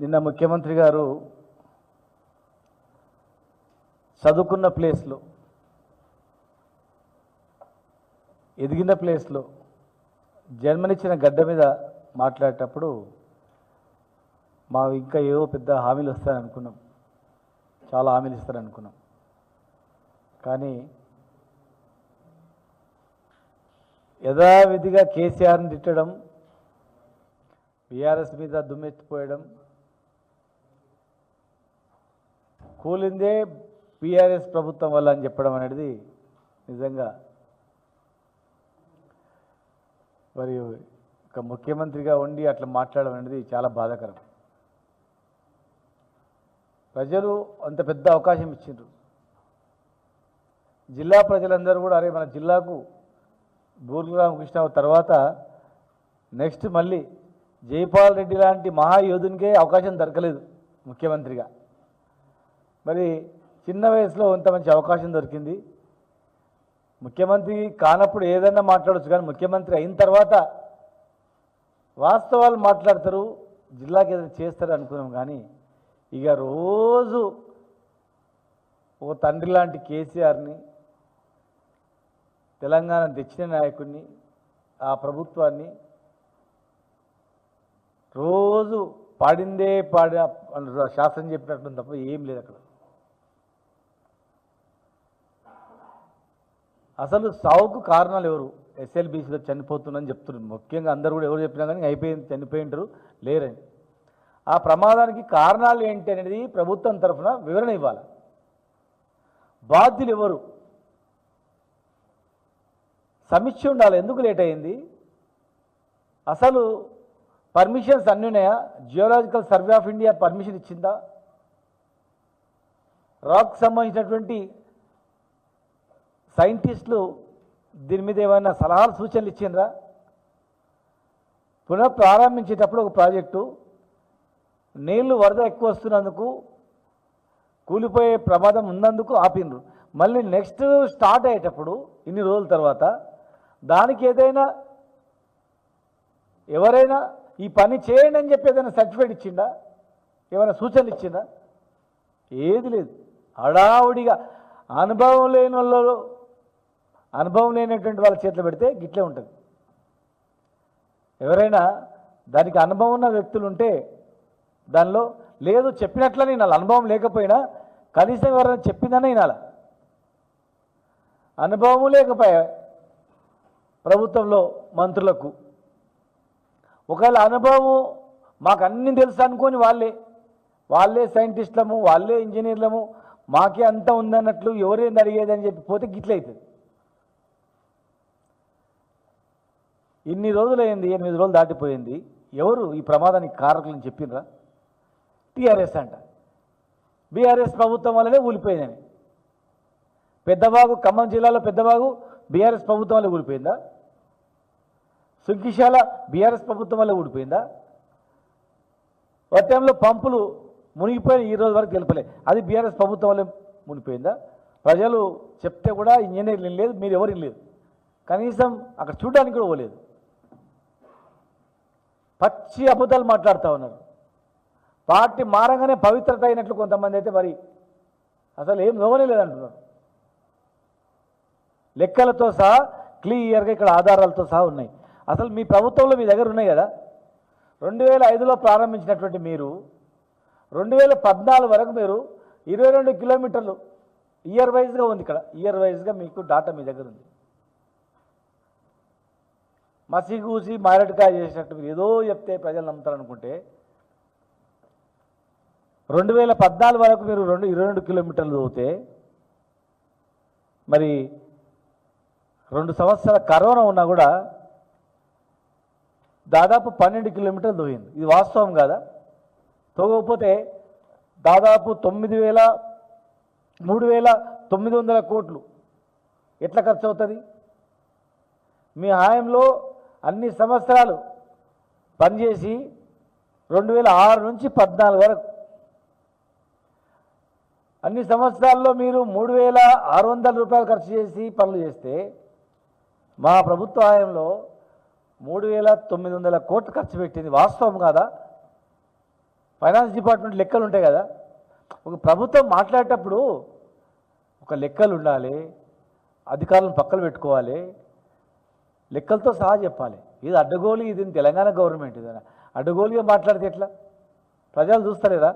నిన్న ముఖ్యమంత్రి గారు చదువుకున్న ప్లేస్లో ఎదిగిన ప్లేస్లో జన్మనిచ్చిన గడ్డ మీద మాట్లాడేటప్పుడు మా ఇంకా ఏవో పెద్ద హామీలు వస్తాయనుకున్నాం. చాలా హామీలు ఇస్తారనుకున్నాం. కానీ యథావిధిగా కేసీఆర్ని తిట్టడం బీఆర్ఎస్ మీద దుమ్మెత్తిపోయడం కూలిందే బీఆర్ఎస్ ప్రభుత్వం వల్ల అని చెప్పడం అనేది నిజంగా మరి ఒక ముఖ్యమంత్రిగా ఉండి అట్లా మాట్లాడడం అనేది చాలా బాధాకరం. ప్రజలు అంత పెద్ద అవకాశం ఇచ్చిండ్రు. జిల్లా ప్రజలందరూ కూడా అరే మన జిల్లాకు బూర్లు రామకృష్ణ తర్వాత నెక్స్ట్ మళ్ళీ జైపాల్ రెడ్డి లాంటి మహాయోధునికే అవకాశం దొరకలేదు ముఖ్యమంత్రిగా. మరి చిన్న వయసులో ఇంత మంచి అవకాశం దొరికింది. ముఖ్యమంత్రి కానప్పుడు ఏదైనా మాట్లాడచ్చు కానీ ముఖ్యమంత్రి అయిన తర్వాత వాస్తవాలు మాట్లాడతారు జిల్లాకి ఏదైనా చేస్తారు అనుకున్నాం కానీ ఇక రోజు ఓ తండ్రి లాంటి కేసీఆర్ని తెలంగాణ తెచ్చిన నాయకుడిని ఆ ప్రభుత్వాన్ని రోజు పాడిందే పాడి శాసనం చెప్పినట్టు తప్ప ఏం లేదు అక్కడ. అసలు సావుకు కారణాలు ఎవరు? ఎస్ఎల్బీసీలో చనిపోతుందని చెప్తున్నారు. ముఖ్యంగా అందరు కూడా ఎవరు చెప్పినా కానీ అయిపోయింది చనిపోయింటారు లేరని. ఆ ప్రమాదానికి కారణాలు ఏంటి అనేది ప్రభుత్వం తరఫున వివరణ ఇవ్వాలి. బాధ్యులు ఎవరు? సమీక్ష ఉండాలి. ఎందుకు లేట్ అయింది? అసలు పర్మిషన్స్ అన్నీ ఉన్నాయా? Geological survey of India permission ఇచ్చిందా? రాక్ సంబంధించినటువంటి సైంటిస్టులు దీని మీద ఏమైనా సలహాలు సూచనలు ఇచ్చిండ్రా? పునః ప్రారంభించేటప్పుడు ఒక ప్రాజెక్టు. నీళ్ళు వరద ఎక్కువ వస్తున్నందుకు కూలిపోయే ప్రమాదం ఉన్నందుకు ఆపిండ్రు. మళ్ళీ నెక్స్ట్ స్టార్ట్ అయ్యేటప్పుడు ఇన్ని రోజుల తర్వాత దానికి ఏదైనా ఎవరైనా ఈ పని చేయండి అని చెప్పి ఏదైనా సర్టిఫికేట్ ఇచ్చిందా ఏమైనా సూచనలు ఇచ్చిందా ఏది లేదు. హడావుడిగా అనుభవం లేని వాళ్ళు అనుభవం లేనటువంటి వాళ్ళ చేతిలో పెడితే గిట్లే ఉంటుంది. ఎవరైనా దానికి అనుభవం ఉన్న వ్యక్తులు ఉంటే దానిలో లేదు చెప్పినట్లని వినాలి. అనుభవం లేకపోయినా కనీసం ఎవరైనా చెప్పిందనే వినాలి. అనుభవం లేకపోయా ప్రభుత్వంలో మంత్రులకు ఒకవేళ అనుభవం మాకు అన్ని తెలుసు అనుకొని వాళ్ళే వాళ్ళే సైంటిస్టులము వాళ్ళే ఇంజనీర్లము మాకే అంత ఉందన్నట్లు ఎవరేంది అడిగేదని చెప్పి పోతే గిట్లయితుంది ఇన్ని రోజులైంది ఎనిమిది రోజులు దాటిపోయింది. ఎవరు ఈ ప్రమాదానికి కారకులని చెప్పినరా? టీఆర్ఎస్ అంట. బీఆర్ఎస్ ప్రభుత్వం వల్లనే ఊలిపోయిందని. పెద్దబాగు ఖమ్మం జిల్లాలో పెద్దబాగు బీఆర్ఎస్ ప్రభుత్వం వల్ల ఊడిపోయిందా సుంకిశాల బీఆర్ఎస్ ప్రభుత్వం వల్ల ఊడిపోయిందా? టైంలో పంపులు మునిగిపోయి ఈ రోజు వరకు గెలపలే అది బీఆర్ఎస్ ప్రభుత్వం వల్ల మునిగిపోయిందా? ప్రజలు చెప్తే కూడా ఇంజనీర్లు లేదు మీరు ఎవరు లేదు కనీసం అక్కడ చూడడానికి కూడా పోలేదు. పచ్చి అబద్ధాలు మాట్లాడుతూ ఉన్నారు. పార్టీ మారంగానే పవిత్రత అయినట్లు కొంతమంది అయితే మరి అసలు ఏం నోవనే లేదంటున్నారు లెక్కలతో సహా క్లియర్గా ఇక్కడ ఆధారాలతో సహా ఉన్నాయి. అసలు మీ ప్రభుత్వంలో మీ దగ్గర ఉన్నాయి కదా? రెండు వేల ఐదులో ప్రారంభించినటువంటి మీరు రెండు వేల పద్నాలుగు వరకు మీరు ఇరవై రెండు కిలోమీటర్లు ఇయర్ వైజ్గా ఉంది ఇక్కడ. ఇయర్ వైజ్గా మీకు డాటా మీ దగ్గర ఉంది. మసిగూసి మారటికాయ చేసినట్టు మీరు ఏదో చెప్తే ప్రజలు నమ్ముతారనుకుంటే రెండు వేల పద్నాలుగు వరకు మీరు రెండు ఇరవై రెండు కిలోమీటర్లు చదివితే మరి రెండు సంవత్సరాల కరోనా ఉన్నా కూడా దాదాపు పన్నెండు కిలోమీటర్లు తోగింది ఇది వాస్తవం కాదా? తోగకపోతే దాదాపు తొమ్మిది వేల మూడు వేల తొమ్మిది వందల కోట్లు ఎట్లా ఖర్చు అవుతుంది? మీ హాయంలో అన్ని సంవత్సరాలు పనిచేసి రెండు వేల ఆరు నుంచి పద్నాలుగు వరకు. అన్ని సంవత్సరాల్లో మీరు మూడు వేల ఆరు వందల రూపాయలు ఖర్చు చేసి పనులు చేస్తే మా ప్రభుత్వ హాయంలో మూడు వేల తొమ్మిది వందల కోట్లు ఖర్చు పెట్టింది. వాస్తవం కాదా? ఫైనాన్స్ డిపార్ట్మెంట్ లెక్కలు ఉంటాయి కదా. ఒక ప్రభుత్వం మాట్లాడేటప్పుడు ఒక లెక్కలు ఉండాలి అధికారులను పక్కన పెట్టుకోవాలి లెక్కలతో సహా చెప్పాలి. ఇది అడ్డగోలు ఇది తెలంగాణ గవర్నమెంట్. ఇది అడ్డగోలుగా మాట్లాడితే ఎట్లా? ప్రజలు చూస్తలేరా?